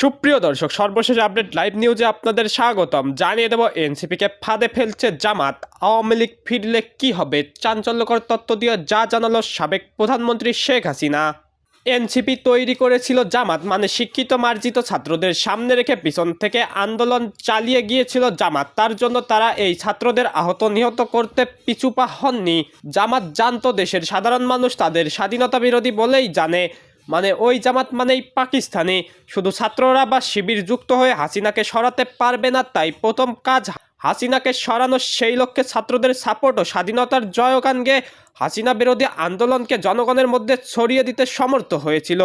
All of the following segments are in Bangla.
সুপ্রিয় দর্শক, সর্বশেষ আপডেট লাইভ নিউজে আপনাদের স্বাগতম। জানিয়ে দেব, এনসিপিকে ফাঁদে ফেলছে জামাত। আওয়ামী লীগ ফিরলে কী হবে? চাঞ্চল্যকর তত্ত্ব দিয়ে যা জানালো সাবেক প্রধানমন্ত্রী শেখ হাসিনা। এনসিপি তৈরি করেছিল জামাত মানে শিক্ষিত, মার্জিত ছাত্রদের সামনে রেখে পিছন থেকে আন্দোলন চালিয়ে গিয়েছিল জামাত। তার জন্য তারা এই ছাত্রদের আহত, নিহত করতে পিছুপা হননি। জামাত জানত, দেশের সাধারণ মানুষ তাদের স্বাধীনতা বিরোধী বলেই জানে। মানে ওই জামাত মানেই পাকিস্তানি। শুধু ছাত্ররা বা শিবির যুক্ত হয়ে হাসিনাকে সরাতে পারবে না তাই প্রথম কাজ হাসিনাকে সরানো, সেই লক্ষ্যে ছাত্রদের সাপোর্ট ও স্বাধীনতার জয়গান গেয়ে হাসিনা বিরোধী আন্দোলনকে জনগণের মধ্যে ছড়িয়ে দিতে সমর্থ হয়েছিল।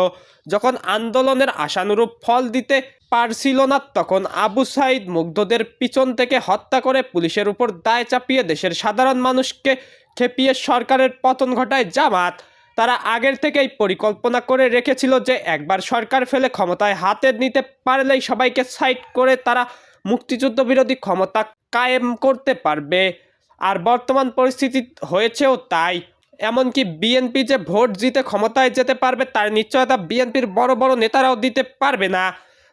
যখন আন্দোলনের আশানুরূপ ফল দিতে পারছিল না, তখন আবু সাইদ মুগ্ধদের পিছন থেকে হত্যা করে পুলিশের উপর দায় চাপিয়ে দেশের সাধারণ মানুষকে খেপিয়ে সরকারের পতন ঘটায় জামাত। তারা আগের থেকেই পরিকল্পনা করে রেখেছিল যে একবার সরকার ফেলে ক্ষমতায় হাতে নিতে পারলেই সবাইকে সাইড করে তারা মুক্তিযুদ্ধ বিরোধী ক্ষমতা কায়েম করতে পারবে। আর বর্তমান পরিস্থিতি হয়েছেও তাই। এমনকি বিএনপি যে ভোট জিতে ক্ষমতায় যেতে পারবে তার নিশ্চয়তা বিএনপির বড় বড় নেতারাও দিতে পারবে না।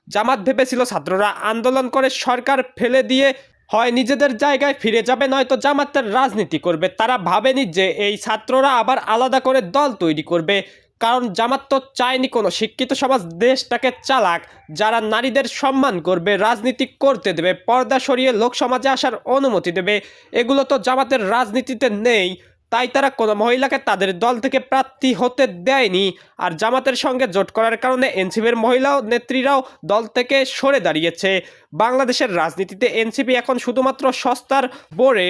জামাত ভেবেছিল ছাত্ররা আন্দোলন করে সরকার ফেলে দিয়ে হয় নিজেদের জায়গায় ফিরে যাবে, নয়তো জামাতের রাজনীতি করবে। তারা ভাবেনি যে এই ছাত্ররা আবার আলাদা করে দল তৈরি করবে। কারণ জামাত তো চায়নি কোনো শিক্ষিত সমাজ, দেশটাকে চালাক, যারা নারীদের সম্মান করবে, রাজনীতি করতে দেবে, পর্দা সরিয়ে লোক সমাজে আসার অনুমতি দেবে। এগুলো তো জামাতের রাজনীতিতে নেই। তাই তারা কোনো মহিলাকে তাদের দল থেকে প্রার্থী হতে দেয়নি। আর জামাতের সঙ্গে জোট করার কারণে এনসিপির মহিলা নেত্রীরাও দল থেকে সরে দাঁড়িয়েছে। বাংলাদেশের রাজনীতিতে এনসিপি এখন শুধুমাত্র সস্তার বোরে।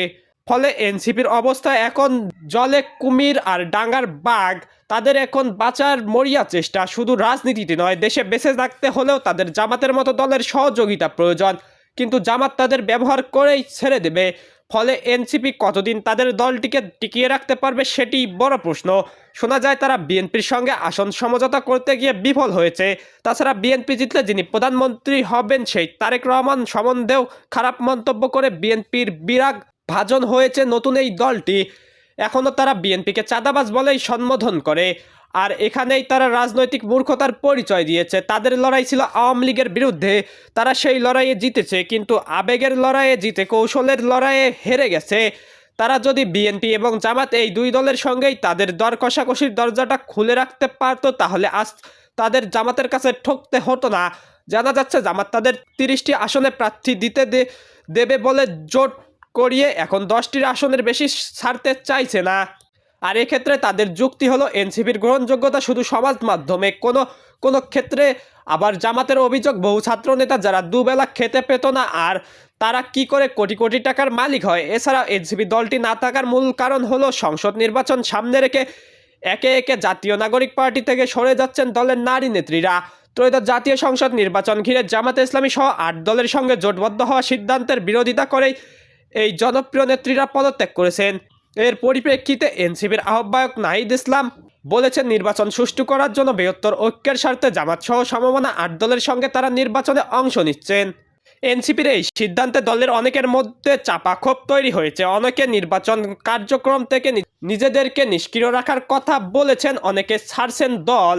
ফলে এনসিপির অবস্থা এখন জলে কুমির আর ডাঙ্গার বাঘ। তাদের এখন বাঁচার মরিয়া চেষ্টা। শুধু রাজনীতিতে নয়, দেশে বেঁচে থাকতে হলেও তাদের জামাতের মতো দলের সহযোগিতা প্রয়োজন। কিন্তু জামাত তাদের ব্যবহার করেই ছেড়ে দেবে। ফলে এনসিপি কতদিন তাদের দলটিকে টিকিয়ে রাখতে পারবে সেটি বড় প্রশ্ন। শোনা যায় তারা বিএনপির সঙ্গে আসন সমঝোতা করতে গিয়ে বিফল হয়েছে। তাছাড়া বিএনপি জিতলে যিনি প্রধানমন্ত্রী হবেন সেই তারেক রহমান সম্বন্ধেও খারাপ মন্তব্য করে বিএনপির বিরাগ ভাজন হয়েছে নতুন এই দলটি। এখনও তারা বিএনপিকে চাঁদাবাজ বলেই সম্বোধন করে। আর এখানেই তারা রাজনৈতিক মূর্খতার পরিচয় দিয়েছে। তাদের লড়াই ছিল আওয়ামী লীগের বিরুদ্ধে। তারা সেই লড়াইয়ে জিতেছে, কিন্তু আবেগের লড়াইয়ে জিতে, কৌশলের লড়াইয়ে হেরে গেছে। তারা যদি বিএনপি এবং জামাত এই দুই দলের সঙ্গেই তাদের দর কষাকষির দরজাটা খুলে রাখতে পারতো, তাহলে আজ তাদের জামাতের কাছে ঠকতে হতো না। জানা যাচ্ছে, জামাত তাদের তিরিশটি আসনে প্রার্থী দিতে দেবে বলে জোট করিয়ে এখন দশটির আসনের বেশি ছাড়তে চাইছে না। আর এক্ষেত্রে তাদের যুক্তি হলো, এনসিপির গ্রহণযোগ্যতা শুধু সমাজ মাধ্যমে, কোনো কোনো ক্ষেত্রে আবার জামাতের অভিযোগ, বহু ছাত্র নেতা যারা দুবেলা খেতে পেত না, আর তারা কি করে কোটি কোটি টাকার মালিক হয়। এছাড়া এনসিপি দলটি না থাকার মূল কারণ হলো, সংসদ নির্বাচন সামনে রেখে একে একে জাতীয় নাগরিক পার্টি থেকে সরে যাচ্ছেন দলের নারী নেত্রীরা। ত্রয়োদশ জাতীয় সংসদ নির্বাচন ঘিরে জামাতে ইসলামী সহ আট দলের সঙ্গে জোটবদ্ধ হওয়া সিদ্ধান্তের বিরোধিতা করেই এই জনপ্রিয় নেত্রীরা পদত্যাগ করেছেন। এর পরিপ্রেক্ষিতে এনসিপির আহ্বায়ক নাহিদ ইসলাম বলেছেন, নির্বাচন সুষ্ঠু করার জন্য বৃহত্তর ঐক্যের স্বার্থে জামাত সহ সমমনা আট দলের সঙ্গে তারা নির্বাচনে অংশ নিচ্ছেন। এনসিপির এই সিদ্ধান্তে দলের অনেকের মধ্যে চাপা ক্ষোভ তৈরি হয়েছে। অনেকে নির্বাচন কার্যক্রম থেকে নিজেদেরকে নিষ্ক্রিয় রাখার কথা বলেছেন, অনেকে ছাড়ছেন দল।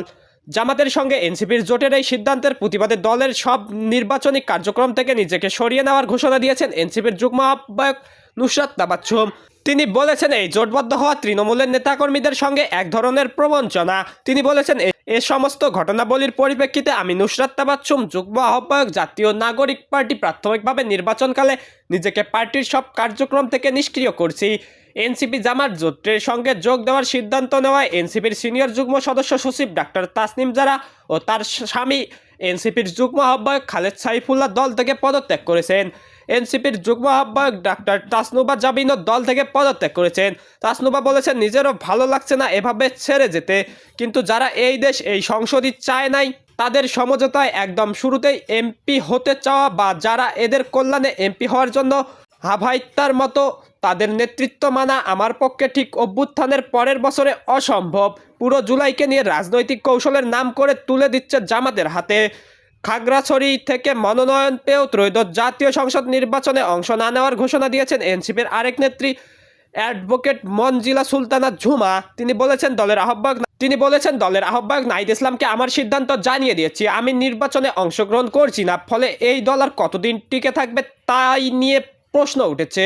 জামাতের সঙ্গে এনসিপির জোটের এই সিদ্ধান্তের প্রতিবাদে দলের সব নির্বাচনী কার্যক্রম থেকে নিজেকে সরিয়ে নেওয়ার ঘোষণা দিয়েছেন এনসিপির যুগ্ম আহ্বায়ক নুসরাত তাবাচ্ছুম তিনি বলেছেন, এই জোটবদ্ধ হওয়া তৃণমূলের নেতাকর্মীদের সঙ্গে এক ধরনের প্রবঞ্চনা। তিনি বলেছেন, এ- সমস্ত ঘটনাবলীর পরিপ্রেক্ষিতে আমি নুসরাত তাবাচ্ছুম যুগ্ম আহ্বায়ক, জাতীয় নাগরিক পার্টি প্রাথমিকভাবে নির্বাচনকালে নিজেকে পার্টির সব কার্যক্রম থেকে নিষ্ক্রিয় করছি। এনসিপি জামাত জোটের সঙ্গে যোগ দেওয়ার সিদ্ধান্ত নেওয়ায় এনসিপির সিনিয়র যুগ্ম সদস্য সচিব ডাক্তার তাসনিম জারা ও তার স্বামী এনসিপির যুগ্ম আহ্বায়ক খালেদ সাইফুল্লাহ দল থেকে পদত্যাগ করেছেন। এনসিপির যুগ্ম আহ্বায়ক ডাক্তার তাসনুবা জাবিনও দল থেকে পদত্যাগ করেছেন। তাসনুবা বলেছেন, নিজেরও ভালো লাগছে না এভাবে ছেড়ে যেতে। কিন্তু যারা এই দেশ, এই সংসদই চায় নাই, তাদের সমঝোতায় একদম শুরুতেই এমপি হতে চাওয়া বা যারা এদের কল্যাণে এমপি হওয়ার জন্য হাভাইত্যার মতো, তাদের নেতৃত্ব মানা আমার পক্ষে ঠিক অভ্যুত্থানের পরের বছরে অসম্ভব। পুরো জুলাইকে নিয়ে রাজনৈতিক কৌশলের নাম করে তুলে দিচ্ছে জামাতের হাতে। খাগড়াছড়ি থেকে মনোনয়ন পেয়েও ত্রয়োদশ জাতীয় সংসদ নির্বাচনে অংশ না নেওয়ার ঘোষণা দিয়েছেন এনসিপির আরেক নেত্রী, অ্যাডভোকেট মনজিলা সুলতানা ঝুমা। তিনি বলেছেন, দলের আহ্বায়ক তিনি বলেছেন, দলের আহ্বায়ক নাহিদ ইসলামকে আমার সিদ্ধান্ত জানিয়ে দিয়েছি। আমি নির্বাচনে অংশগ্রহণ করছি না, ফলে এই দল আর কতদিন টিকে থাকবে তাই নিয়ে প্রশ্ন উঠেছে।